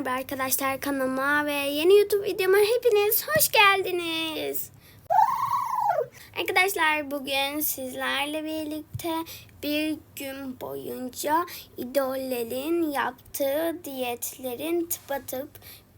Merhaba arkadaşlar kanalıma ve yeni YouTube videoma hepiniz hoş geldiniz. Arkadaşlar bugün sizlerle birlikte bir gün boyunca idollerin yaptığı diyetlerin tıpatıp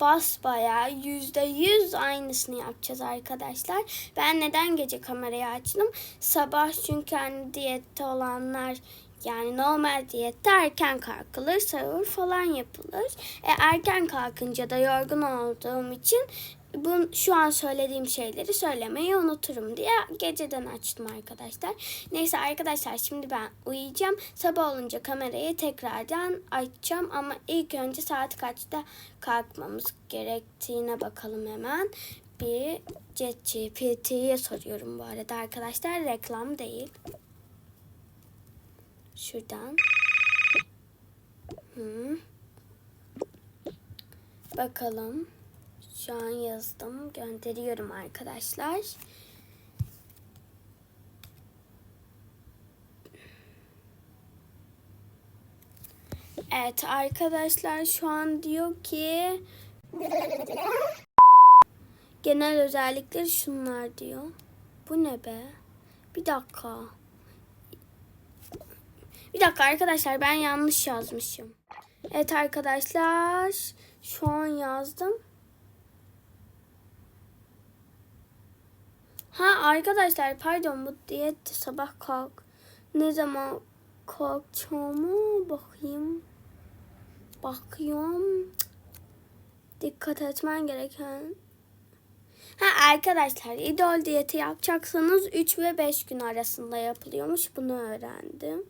basbayağı yüzde yüz aynısını yapacağız arkadaşlar. Ben neden gece kamerayı açtım? Sabah çünkü hani diyette olanlar yani normal diyette erken kalkılır, sahur falan yapılır. E, erken kalkınca da yorgun olduğum için bu şu an söylediğim şeyleri söylemeyi unuturum diye geceden açtım arkadaşlar. Neyse arkadaşlar şimdi ben uyuyacağım. Sabah olunca kamerayı tekrardan açacağım ama ilk önce saat kaçta kalkmamız gerektiğine bakalım hemen. Bir ChatGPT'ye soruyorum bu arada arkadaşlar. Reklam değil. Şuradan. Hı. Bakalım. Şu an yazdım. Gönderiyorum arkadaşlar. Evet arkadaşlar şu an diyor ki genel özellikleri şunlar diyor. Bu ne be? Bir dakika. Bir dakika arkadaşlar ben yanlış yazmışım. Evet arkadaşlar şu an yazdım. Ha arkadaşlar pardon bu diyet sabah kalk. Ne zaman kalkacağımı bakayım. Bakıyorum. Dikkat etmen gereken. Ha arkadaşlar idol diyeti yapacaksanız 3 ve 5 gün arasında yapılıyormuş. Bunu öğrendim.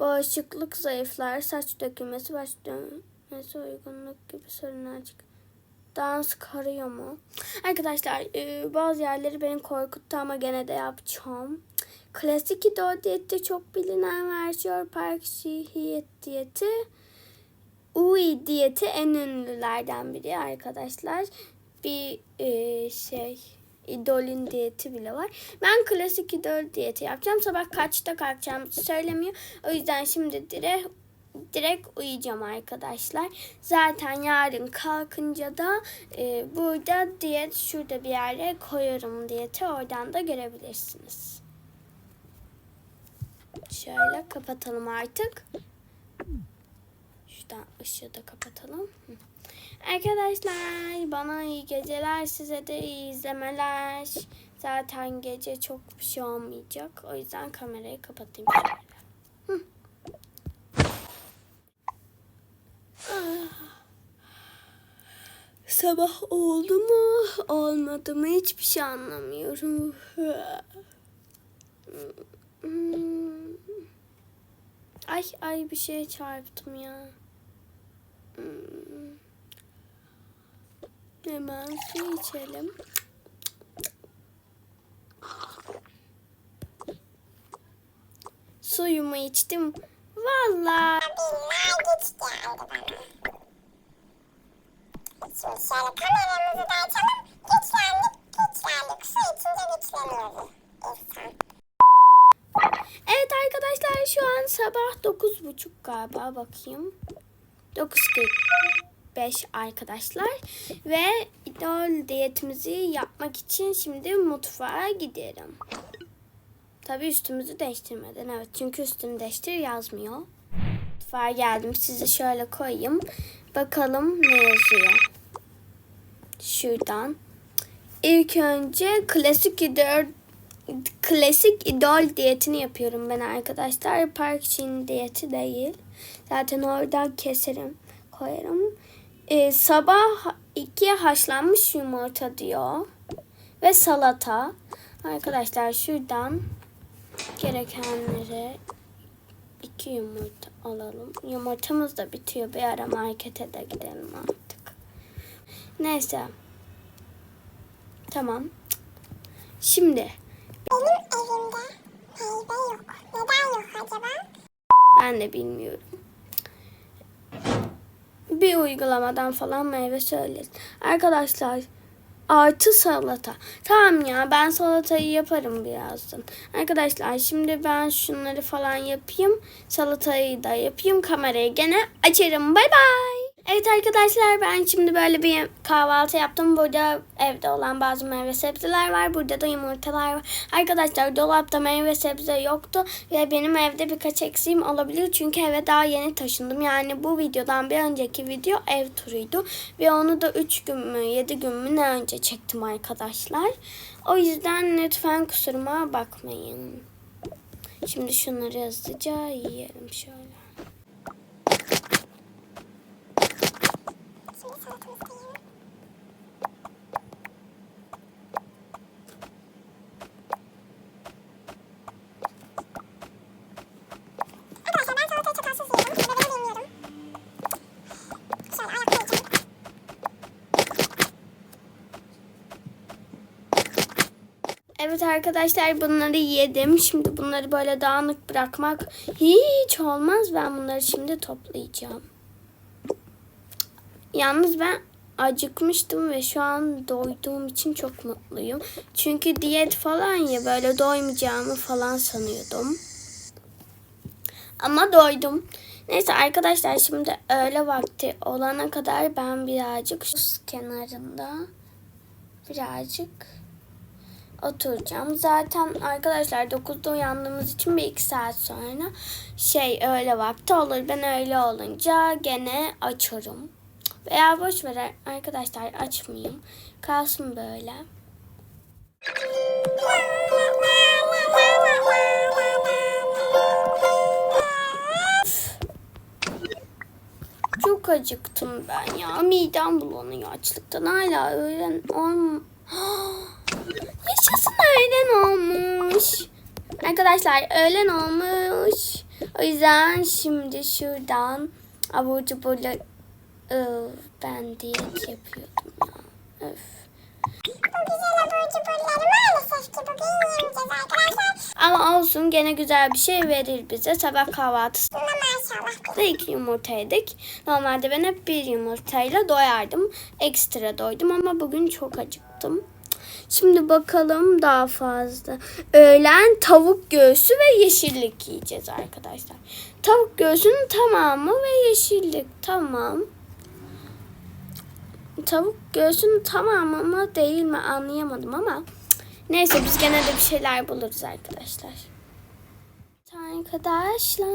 Bağışıklık zayıflar, saç dökülmesi, baş dönmesi, uygunluk gibi sorunlar çık. Dans karıyor mu? Arkadaşlar e, bazı yerleri beni korkuttu ama gene de yapacağım. Klasik idol diyeti çok bilinen versiyon Park Hiyet diyeti. Ui diyeti en ünlülerden biri arkadaşlar. Bir e, şey idolün diyeti bile var. Ben klasik idol diyeti yapacağım. Sabah kaçta kalkacağım söylemiyor. O yüzden şimdi direkt direkt uyuyacağım arkadaşlar. Zaten yarın kalkınca da e, burada diyet şurada bir yere koyarım diyeti. Oradan da görebilirsiniz. Şöyle kapatalım artık. Şuradan ışığı da kapatalım. Arkadaşlar bana iyi geceler size de iyi izlemeler. Zaten gece çok bir şey olmayacak. O yüzden kamerayı kapatayım şöyle. Hı. Ah. Sabah oldu mu olmadı mı hiçbir şey anlamıyorum. Ay ay bir şeye çarptım ya. Hemen su içelim. Suyumu içtim. Valla. Şimdi şöyle kameramızı da açalım. Güçlendik, güçlendik. Su içince güçleniyoruz. Evet arkadaşlar şu an sabah 9.30 galiba bakayım. 9.45 arkadaşlar. Ve idol diyetimizi yapmak için şimdi mutfağa giderim. Tabii üstümüzü değiştirmeden evet çünkü üstünü değiştir yazmıyor. Mutfağa geldim sizi şöyle koyayım. Bakalım ne yazıyor. Şuradan. İlk önce klasik idol klasik idol diyetini yapıyorum ben arkadaşlar. Park Chin diyeti değil. Zaten oradan keserim, koyarım. Ee, sabah iki haşlanmış yumurta diyor. Ve salata. Arkadaşlar şuradan gerekenleri iki yumurta alalım. Yumurtamız da bitiyor. Bir ara markete de gidelim artık. Neyse. Tamam. Şimdi Benim evimde meyve yok. Neden yok acaba? Ben de bilmiyorum. Bir uygulamadan falan meyve söyleriz. Arkadaşlar artı salata. Tamam ya ben salatayı yaparım birazdan. Arkadaşlar şimdi ben şunları falan yapayım. Salatayı da yapayım. Kamerayı gene açarım. Bay bay. Evet arkadaşlar ben şimdi böyle bir kahvaltı yaptım. Burada evde olan bazı meyve sebzeler var. Burada da yumurtalar var. Arkadaşlar dolapta meyve sebze yoktu. Ve benim evde birkaç eksiğim olabilir. Çünkü eve daha yeni taşındım. Yani bu videodan bir önceki video ev turuydu. Ve onu da 3 gün mü 7 gün mü ne önce çektim arkadaşlar. O yüzden lütfen kusuruma bakmayın. Şimdi şunları hızlıca yiyelim şöyle. Şimdi salatamızı da yiyelim. Arkadaşlar ben salatayı çatalsız yiyorum. Sebebini bilmiyorum. Şöyle ayak koyacağım. Evet arkadaşlar bunları yedim. Şimdi bunları böyle dağınık bırakmak hiç olmaz. Ben bunları şimdi toplayacağım. Yalnız ben acıkmıştım ve şu an doyduğum için çok mutluyum. Çünkü diyet falan ya böyle doymayacağımı falan sanıyordum. Ama doydum. Neyse arkadaşlar şimdi öğle vakti olana kadar ben birazcık şu kenarında birazcık oturacağım. Zaten arkadaşlar 9'da uyandığımız için bir iki saat sonra şey öğle vakti olur. Ben öyle olunca gene açarım. Veya boş ver arkadaşlar açmayayım. Kalsın böyle. Çok acıktım ben ya. Midem bulanıyor açlıktan. Hala öğlen on... Yaşasın öğlen olmuş. Arkadaşlar öğlen olmuş. O yüzden şimdi şuradan abur cuburla Öf, ben diyet yapıyordum ya. Öf. Bu güzel abur cuburları maalesef ki bugün yemeyeceğiz arkadaşlar. Ama olsun gene güzel bir şey verir bize. Sabah kahvaltısı Bunda maşallah. iki yumurta yedik. Normalde ben hep bir yumurtayla doyardım. Ekstra doydum ama bugün çok acıktım. Şimdi bakalım daha fazla. Öğlen tavuk göğsü ve yeşillik yiyeceğiz arkadaşlar. Tavuk göğsünün tamamı ve yeşillik. Tamam. Tavuk göğsünün tamamı mı değil mi anlayamadım ama neyse biz gene de bir şeyler buluruz arkadaşlar. Arkadaşlar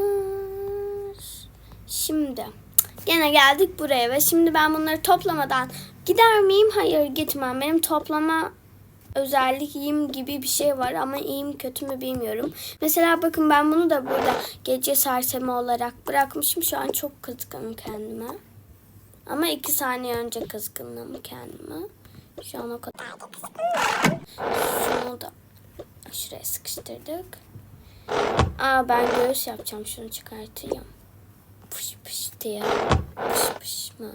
şimdi gene geldik buraya ve şimdi ben bunları toplamadan gider miyim? Hayır gitmem. Benim toplama özelliğim gibi bir şey var ama iyi mi kötü mü bilmiyorum. Mesela bakın ben bunu da burada gece sersemi olarak bırakmışım. Şu an çok kızgınım kendime. Ama iki saniye önce kızgınım kendime. Şu an o kadar. Şunu da şuraya sıkıştırdık. Aa ben göğüs yapacağım. Şunu çıkartayım. Pış pış diye. Pış pış mı?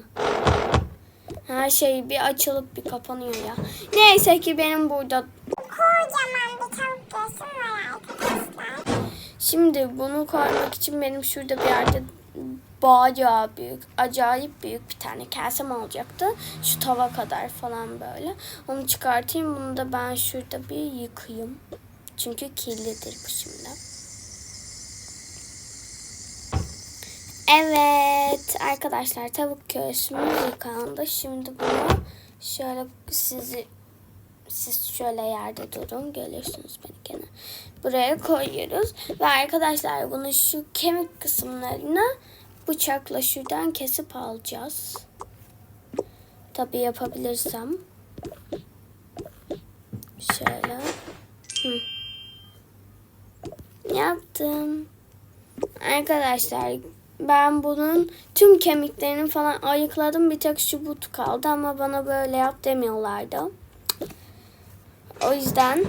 Her şey bir açılıp bir kapanıyor ya. Neyse ki benim burada Kocaman bir tavuk göğsüm var arkadaşlar. Şimdi bunu koymak için benim şurada bir yerde bayağı büyük, acayip büyük bir tane kasem olacaktı. Şu tava kadar falan böyle. Onu çıkartayım. Bunu da ben şurada bir yıkayayım. Çünkü kirlidir bu şimdi. Evet arkadaşlar tavuk göğsümüz yıkandı. Şimdi bunu şöyle sizi siz şöyle yerde durun. Görürsünüz beni gene. Buraya koyuyoruz. Ve arkadaşlar bunu şu kemik kısımlarına bıçakla şuradan kesip alacağız. Tabi yapabilirsem. Şöyle. Hı. Yaptım. Arkadaşlar ben bunun tüm kemiklerini falan ayıkladım. Bir tek şu kaldı ama bana böyle yap demiyorlardı. O yüzden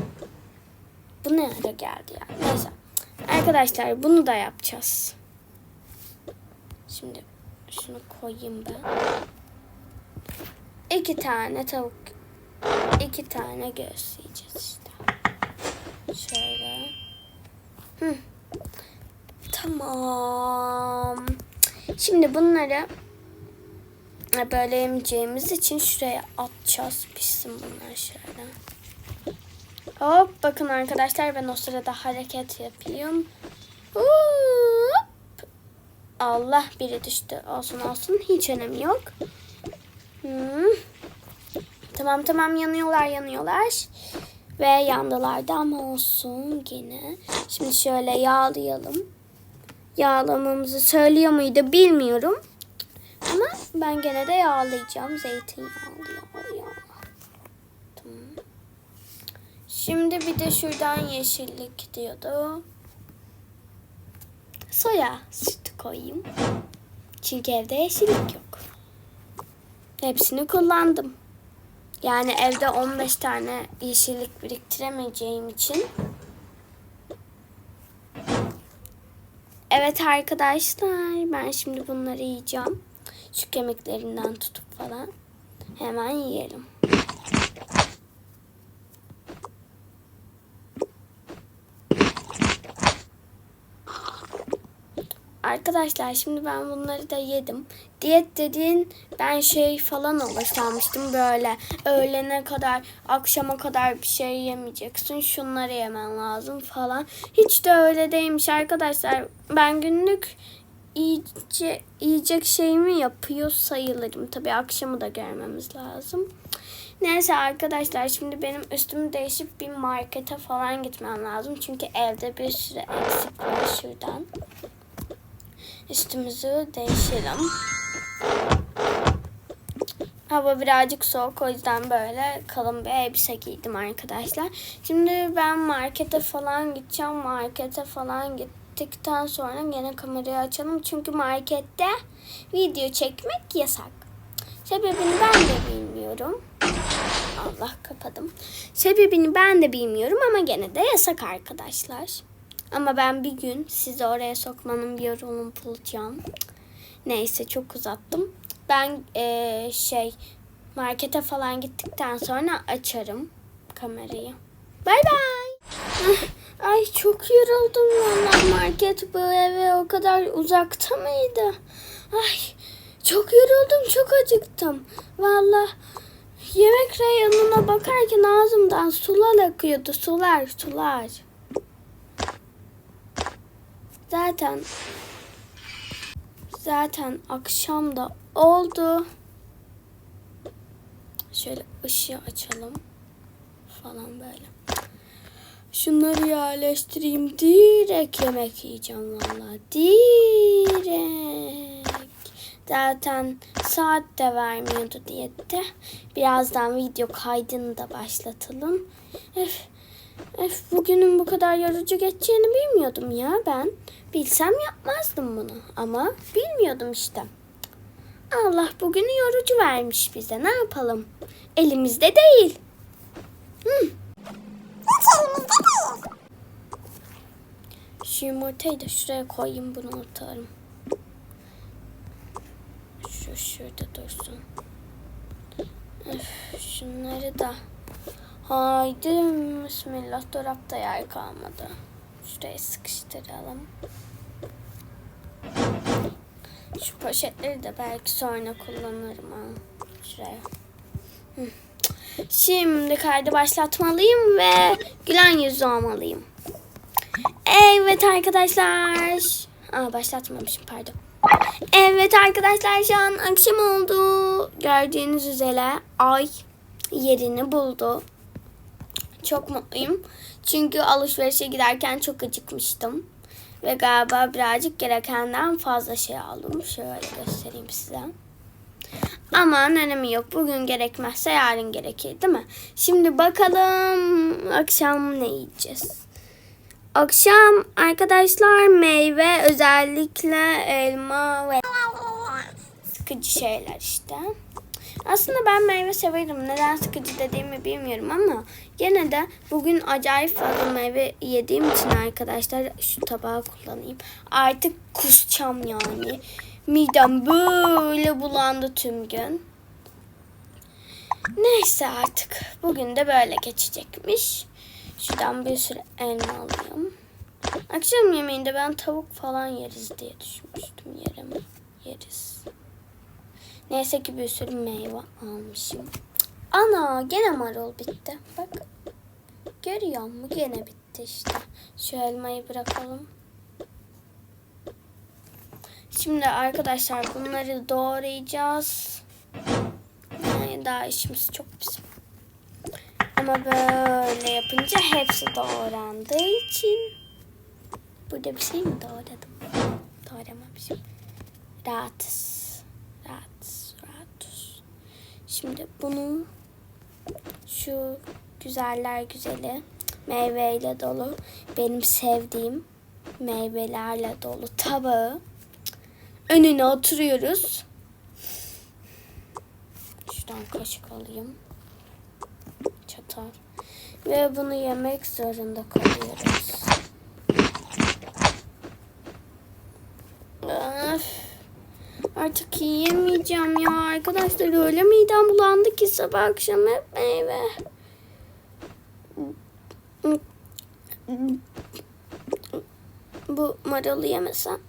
bu ne ara geldi yani. Neyse. Arkadaşlar bunu da yapacağız. Şimdi şunu koyayım ben. İki tane tavuk. iki tane göğüs yiyeceğiz işte. Şöyle. Hı. Tamam. Şimdi bunları böyle yemeyeceğimiz için şuraya atacağız. Pişsin bunlar şöyle. Hop bakın arkadaşlar ben o sırada hareket yapayım. Hop. Allah biri düştü. Olsun olsun. Hiç önemi yok. Hmm. Tamam tamam yanıyorlar yanıyorlar. Ve yandılar da ama olsun gene. Şimdi şöyle yağlayalım. Yağlamamızı söylüyor muydu bilmiyorum. Ama ben gene de yağlayacağım. Zeytinyağlı yağ. Şimdi bir de şuradan yeşillik diyordu. Soya sütü koyayım. Çünkü evde yeşillik yok. Hepsini kullandım. Yani evde 15 tane yeşillik biriktiremeyeceğim için. Evet arkadaşlar ben şimdi bunları yiyeceğim. Şu kemiklerinden tutup falan. Hemen yiyelim. Arkadaşlar şimdi ben bunları da yedim. Diyet dediğin ben şey falan alıştırmıştım böyle öğlene kadar akşama kadar bir şey yemeyeceksin. Şunları yemen lazım falan. Hiç de öyle değilmiş arkadaşlar. Ben günlük iyice, yiyecek şeyimi yapıyor sayılırım. Tabii akşamı da görmemiz lazım. Neyse arkadaşlar şimdi benim üstümü değişip bir markete falan gitmem lazım. Çünkü evde bir sürü eksik var şuradan. Üstümüzü değişelim. Hava birazcık soğuk o yüzden böyle kalın bir elbise giydim arkadaşlar. Şimdi ben markete falan gideceğim. Markete falan gittikten sonra gene kamerayı açalım. Çünkü markette video çekmek yasak. Sebebini ben de bilmiyorum. Allah kapadım. Sebebini ben de bilmiyorum ama gene de yasak arkadaşlar. Ama ben bir gün sizi oraya sokmanın bir yolunu bulacağım. Neyse çok uzattım. Ben eee, şey markete falan gittikten sonra açarım kamerayı. Bay bay. Ay çok yoruldum vallahi market bu eve o kadar uzakta mıydı? Ay çok yoruldum çok acıktım. Vallahi yemek reyonuna bakarken ağzımdan sular akıyordu sular sular. Zaten zaten akşam da oldu. Şöyle ışığı açalım falan böyle. Şunları yerleştireyim. Direkt yemek yiyeceğim vallahi. Direkt. Zaten saat de vermiyordu diyette. Birazdan video kaydını da başlatalım. Öf, öf, bugünün bu kadar yorucu geçeceğini bilmiyordum ya ben. Bilsem yapmazdım bunu ama bilmiyordum işte. Allah bugünü yorucu vermiş bize. Ne yapalım? Elimizde değil. Hı. Hiç elimizde değil. Şu yumurtayı da şuraya koyayım bunu atarım. Şu şurada dursun. Öf, şunları da. Haydi bismillah dolapta yer kalmadı. Şuraya sıkıştıralım. Şu poşetleri de belki sonra kullanırım ha. Şuraya. Şimdi kaydı başlatmalıyım ve gülen yüzlü olmalıyım. Evet arkadaşlar. Aa başlatmamışım pardon. Evet arkadaşlar şu an akşam oldu. Gördüğünüz üzere ay yerini buldu. Çok mutluyum. Çünkü alışverişe giderken çok acıkmıştım. Ve galiba birazcık gerekenden fazla şey aldım. Şöyle göstereyim size. Aman önemi yok. Bugün gerekmezse yarın gerekir değil mi? Şimdi bakalım akşam ne yiyeceğiz? Akşam arkadaşlar meyve özellikle elma ve sıkıcı şeyler işte. Aslında ben meyve severim. Neden sıkıcı dediğimi bilmiyorum ama gene de bugün acayip fazla meyve yediğim için arkadaşlar şu tabağı kullanayım. Artık kusacağım yani. Midem böyle bulandı tüm gün. Neyse artık. Bugün de böyle geçecekmiş. Şuradan bir sürü elma alayım. Akşam yemeğinde ben tavuk falan yeriz diye düşünmüştüm. Yerim. Yeriz. Neyse ki bir sürü meyve almışım. Ana gene marul bitti. Bak. Görüyor musun? Gene bitti işte. Şu elmayı bırakalım. Şimdi arkadaşlar bunları doğrayacağız. Yani daha işimiz çok bizim. Ama böyle yapınca hepsi doğrandığı için burada bir şey mi doğradım? Doğramamışım. Rahatız. Rahatız. Rahatız. Şimdi bunu şu güzeller güzeli meyveyle dolu benim sevdiğim meyvelerle dolu tabağı önüne oturuyoruz. Şuradan kaşık alayım. Çatal. Ve bunu yemek zorunda kalıyoruz. Öf. Artık yiyemeyeceğim ya arkadaşlar öyle midem bulandı ki sabah akşam hep meyve. Bu marulu yemesem.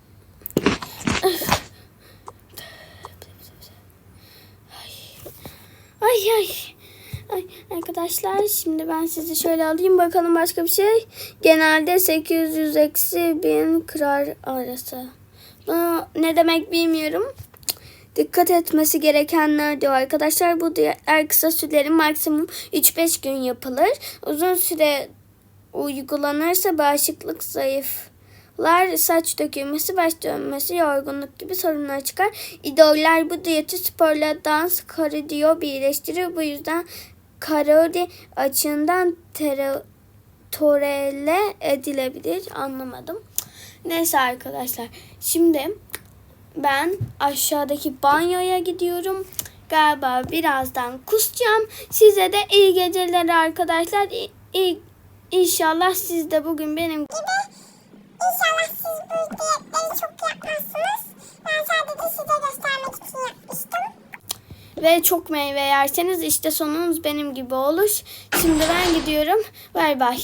Ay ay. Ay arkadaşlar şimdi ben sizi şöyle alayım bakalım başka bir şey. Genelde 800 eksi 1000 kırar arası. Bu ne demek bilmiyorum. Dikkat etmesi gerekenler diyor arkadaşlar. Bu diğer kısa sürelerin maksimum 3-5 gün yapılır. Uzun süre uygulanırsa bağışıklık zayıflar, saç dökülmesi, baş dönmesi, yorgunluk gibi sorunlar çıkar. İdoller bu diyeti sporla dans, kardiyo birleştirir. Bu yüzden kalori açığından torele edilebilir. Anlamadım. Neyse arkadaşlar. Şimdi ben aşağıdaki banyoya gidiyorum. Galiba birazdan kusacağım. Size de iyi geceler arkadaşlar. İ- iyi- İnşallah siz de bugün benim gibi inşallah siz bu diyetleri çok yapmazsınız. Ben sadece size göstermek için yapmıştım. ve çok meyve yerseniz işte sonunuz benim gibi olur. Şimdi ben gidiyorum. Bay bay.